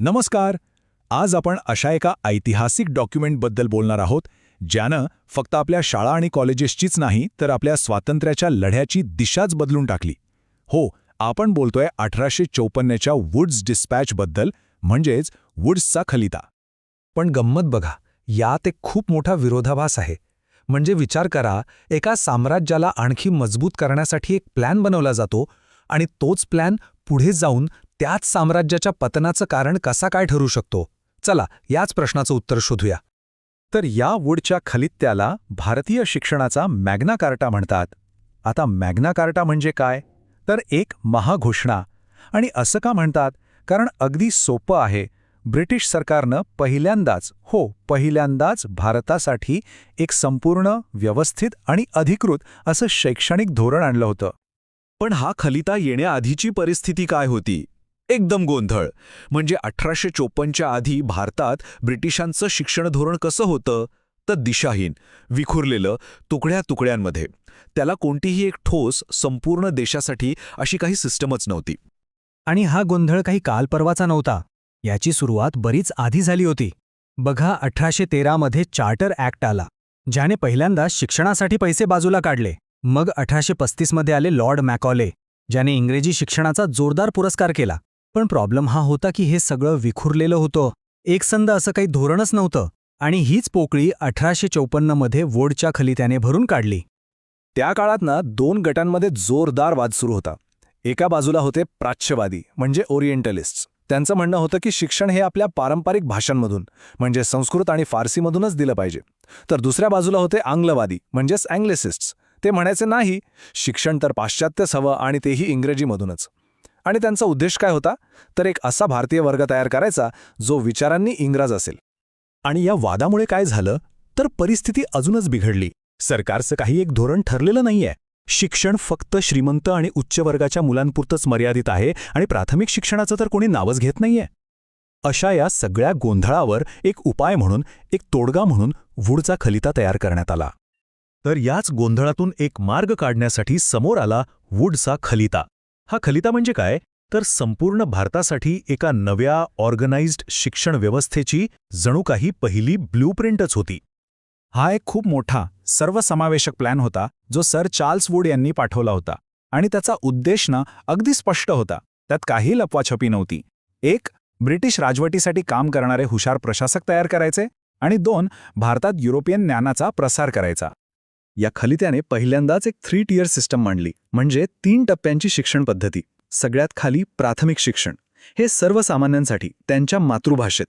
नमस्कार. आज आपण अशा एका ऐतिहासिक डॉक्युमेंटबद्दल बोलणार आहोत ज्यानं फक्त आपल्या शाळा आणि कॉलेजेसचीच नाही तर आपल्या स्वातंत्र्याच्या लढ्याची दिशाच बदलून टाकली. हो आपण बोलतोय अठराशे चौपन्नच्या वुड्स डिस्पॅचबद्दल म्हणजेच वुड्सचा खलिता. पण गंमत बघा यात एक खूप मोठा विरोधाभास आहे. म्हणजे विचार करा एका साम्राज्याला आणखी मजबूत करण्यासाठी एक प्लॅन बनवला जातो आणि तोच प्लॅन पुढे जाऊन त्याच साम्राज्याच्या पतनाचं कारण कसा काय ठरू शकतो? चला याच प्रश्नाचं उत्तर शोधूया. तर या वूडच्या खलित्याला भारतीय शिक्षणाचा मॅग्ना कार्टा म्हणतात. आता मॅग्ना कार्टा म्हणजे काय? तर एक महाघोषणा. आणि असं का म्हणतात? कारण अगदी सोपं आहे. ब्रिटिश सरकारनं पहिल्यांदाच हो पहिल्यांदाच भारतासाठी एक संपूर्ण व्यवस्थित आणि अधिकृत असं शैक्षणिक धोरण आणलं होतं. पण हा खलिता येण्याआधीची परिस्थिती काय होती? एकदम गोंधळ. म्हणजे अठराशे चोपन्नच्या आधी भारतात ब्रिटिशांचं शिक्षण धोरण कसं होतं? तर दिशाहीन विखुरलेलं तुकड्या तुकड्यांमध्ये. त्याला कोणतीही एक ठोस संपूर्ण देशासाठी अशी काही सिस्टमच नव्हती. आणि हा गोंधळ काही कालपर्वाचा नव्हता. याची सुरुवात बरीच आधी झाली होती. बघा अठराशे तेरामध्ये चार्टर ॲक्ट आला ज्याने पहिल्यांदा शिक्षणासाठी पैसे बाजूला काढले. मग अठराशे पस्तीसमध्ये आले लॉर्ड मॅकॉले ज्याने इंग्रजी शिक्षणाचा जोरदार पुरस्कार केला. पण प्रॉब्लेम हा होता की हे सगळं विखुरलेलं होतं. एकसंद असं काही धोरणच नव्हतं. आणि हीच पोकळी अठराशे चौपन्नमध्ये वोडच्या खलित्याने भरून काढली. त्या काळात ना दोन गटांमध्ये जोरदार वाद सुरू होता. एका बाजूला होते प्राच्यवादी म्हणजे ओरिएंटलिस्ट. त्यांचं म्हणणं होतं की शिक्षण हे आपल्या पारंपरिक भाषांमधून म्हणजे संस्कृत आणि फारसीमधूनच दिलं पाहिजे. तर दुसऱ्या बाजूला होते आंग्लवादी म्हणजेच अँग्लेसिस्ट्स. ते म्हणायचे नाही शिक्षण तर पाश्चात्यच हवं आणि तेही इंग्रजीमधूनच. आणि त्यांचा उद्देश काय होता? तर एक असा भारतीय वर्ग तयार करायचा जो विचारांनी इंग्रज असेल. आणि या वादामुळे काय झालं? तर परिस्थिती अजूनच बिघडली. सरकारचं काही एक धोरण ठरलेलं नाहीये. शिक्षण फक्त श्रीमंत आणि उच्च वर्गाच्या मुलांपुरतंच मर्यादित आहे आणि प्राथमिक शिक्षणाचं तर कोणी नावच घेत नाहीये. अशा या सगळ्या गोंधळावर एक उपाय म्हणून एक तोडगा म्हणून वूडचा खलिता तयार करण्यात आला. तर याच गोंधळातून एक मार्ग काढण्यासाठी समोर आला वूडचा खलिता. हा खलिता म्हणजे काय? तर संपूर्ण भारतासाठी एका नव्या ऑर्गनाइज्ड शिक्षण व्यवस्थेची जणू काही पहिली ब्लूप्रिंटच होती. हा एक खूप मोठा सर्वसमावेशक प्लॅन होता जो सर चार्ल्स वूड यांनी पाठवला होता. आणि त्याचा उद्देश ना अगदी स्पष्ट होता. त्यात काही लपवाछपी नव्हती. एक ब्रिटिश राजवटीसाठी काम करणारे हुशार प्रशासक तयार करायचे. आणि दोन भारतात युरोपियन ज्ञानाचा प्रसार करायचा. या खलित्याने पहिल्यांदाच एक थ्री टियर सिस्टम मांडली म्हणजे तीन टप्प्यांची शिक्षण पद्धती. सगळ्यात खाली प्राथमिक शिक्षण. हे सर्वसामान्यांसाठी त्यांच्या मातृभाषेत.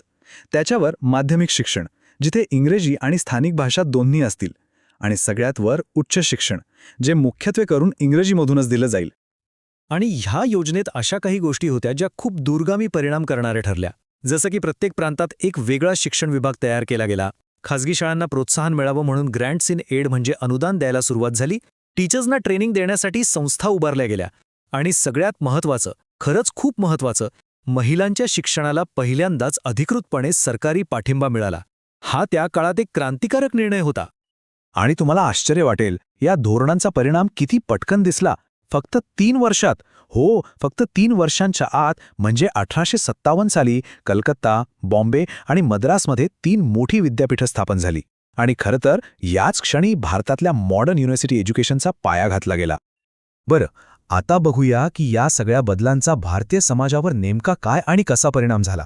त्याच्यावर माध्यमिक शिक्षण जिथे इंग्रजी आणि स्थानिक भाषा दोन्ही असतील. आणि सगळ्यात वर उच्च शिक्षण जे मुख्यत्वे करून इंग्रजीमधूनच दिलं जाईल. आणि ह्या योजनेत अशा काही गोष्टी होत्या ज्या खूप दूरगामी परिणाम करणाऱ्या ठरल्या. जसं की प्रत्येक प्रांतात एक वेगळा शिक्षण विभाग तयार केला गेला खासगी शाळांना प्रोत्साहन मिळावं म्हणून ग्रँड्स इन एड म्हणजे अनुदान द्यायला सुरुवात झाली. टीचर्सना ट्रेनिंग देण्यासाठी संस्था उभारल्या गेल्या. आणि सगळ्यात महत्त्वाचं खरंच खूप महत्त्वाचं महिलांच्या शिक्षणाला पहिल्यांदाच अधिकृतपणे सरकारी पाठिंबा मिळाला. हा त्या काळात एक क्रांतिकारक निर्णय होता. आणि तुम्हाला आश्चर्य वाटेल या धोरणांचा परिणाम किती पटकन दिसला. फक्त तीन वर्षात हो फक्त तीन वर्षांच्या आत म्हणजे अठराशे सत्तावन्न साली कलकत्ता बॉम्बे आणि मद्रासमध्ये तीन मोठी विद्यापीठं स्थापन झाली. आणि खरं तर याच क्षणी भारतातल्या मॉडर्न युनिव्हर्सिटी एज्युकेशनचा पाया घातला गेला. बरं आता बघूया की या सगळ्या बदलांचा भारतीय समाजावर नेमका काय आणि कसा परिणाम झाला.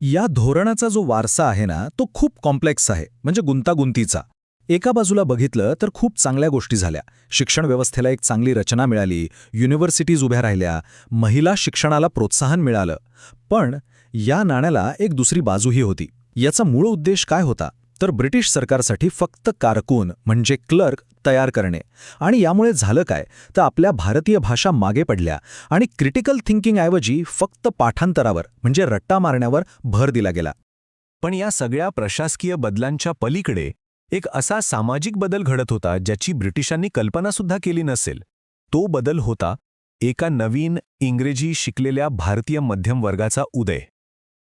या धोरणाचा जो वारसा आहे ना तो खूप कॉम्प्लेक्स आहे म्हणजे गुंतागुंतीचा. एका बाजूला बघितलं तर खूप चांगल्या गोष्टी झाल्या. शिक्षण व्यवस्थेला एक चांगली रचना मिळाली युनिव्हर्सिटीज उभ्या राहिल्या महिला शिक्षणाला प्रोत्साहन मिळालं. पण या नाण्याला एक दुसरी बाजूही होती. याचा मूळ उद्देश काय होता? तर ब्रिटिश सरकारसाठी फक्त कारकून म्हणजे क्लर्क तयार करणे. आणि यामुळे झालं काय? तर आपल्या भारतीय भाषा मागे पडल्या आणि क्रिटिकल थिंकिंगऐवजी फक्त पाठांतरावर म्हणजे रट्टा मारण्यावर भर दिला गेला. पण या सगळ्या प्रशासकीय बदलांच्या पलीकडे एक असा सामाजिक बदल घडत होता ज्याची ब्रिटिशांनी कल्पनासुद्धा केली नसेल. तो बदल होता एका नवीन इंग्रजी शिकलेल्या भारतीय मध्यम वर्गाचा उदय.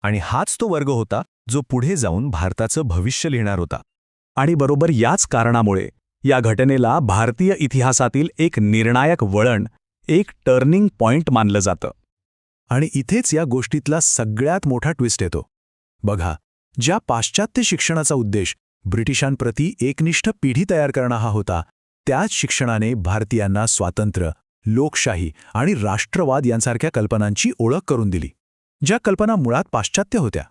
आणि हाच तो वर्ग होता जो पुढे जाऊन भारताचं भविष्य लिहिणार होता. आणि बरोबर याच कारणामुळे या घटनेला भारतीय इतिहासातील एक निर्णायक वळण एक टर्निंग पॉइंट मानलं जातं. आणि इथेच या गोष्टीतला सगळ्यात मोठा ट्विस्ट येतो. बघा ज्या पाश्चात्य शिक्षणाचा उद्देश ब्रिटिशांप्रती एकनिष्ठ पिढी तयार करणं हा होता. त्याच शिक्षणाने भारतीयांना स्वातंत्र्य लोकशाही आणि राष्ट्रवाद यांसारख्या कल्पनांची ओळख करून दिली ज्या कल्पना मुळात पाश्चात्य होत्या.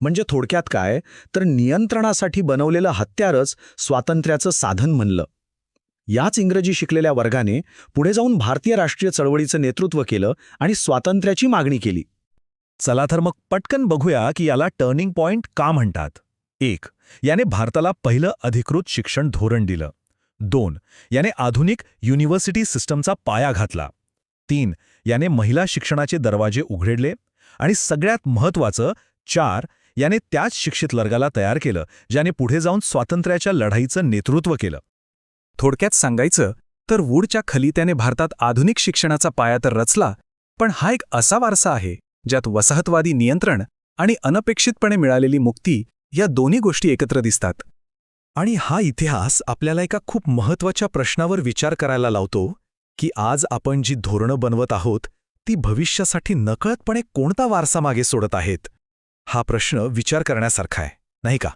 म्हणजे थोडक्यात काय? तर नियंत्रणासाठी बनवलेलं हत्यारच स्वातंत्र्याचं साधन म्हणलं. याच इंग्रजी शिकलेल्या वर्गाने पुढे जाऊन भारतीय राष्ट्रीय चळवळीचं नेतृत्व केलं आणि स्वातंत्र्याची मागणी केली. चला तर मग पटकन बघूया की याला टर्निंग पॉइंट का म्हणतात. एक याने भारताला पहिलं अधिकृत शिक्षण धोरण दिलं. दोन याने आधुनिक युनिव्हर्सिटी सिस्टमचा पाया घातला. तीन याने महिला शिक्षणाचे दरवाजे उघडले. आणि सगळ्यात महत्त्वाचं चार याने त्याच शिक्षित वर्गाला तयार केलं ज्याने पुढे जाऊन स्वातंत्र्याच्या लढाईचं नेतृत्व केलं. थोडक्यात सांगायचं तर वूडच्या खली त्याने भारतात आधुनिक शिक्षणाचा पाया तर रचला पण हा एक असा वारसा आहे ज्यात वसाहतवादी नियंत्रण आणि अनपेक्षितपणे मिळालेली मुक्ती या दोन्ही गोष्टी एकत्र दिसतात. आणि हा इतिहास आपल्याला एका खूप महत्त्वाच्या प्रश्नावर विचार करायला लावतो की आज आपण जी धोरणं बनवत आहोत ती भविष्यासाठी नकळतपणे कोणता वारसा मागे सोडत आहेत? हा प्रश्न विचार करण्यासारखा आहे नाही का?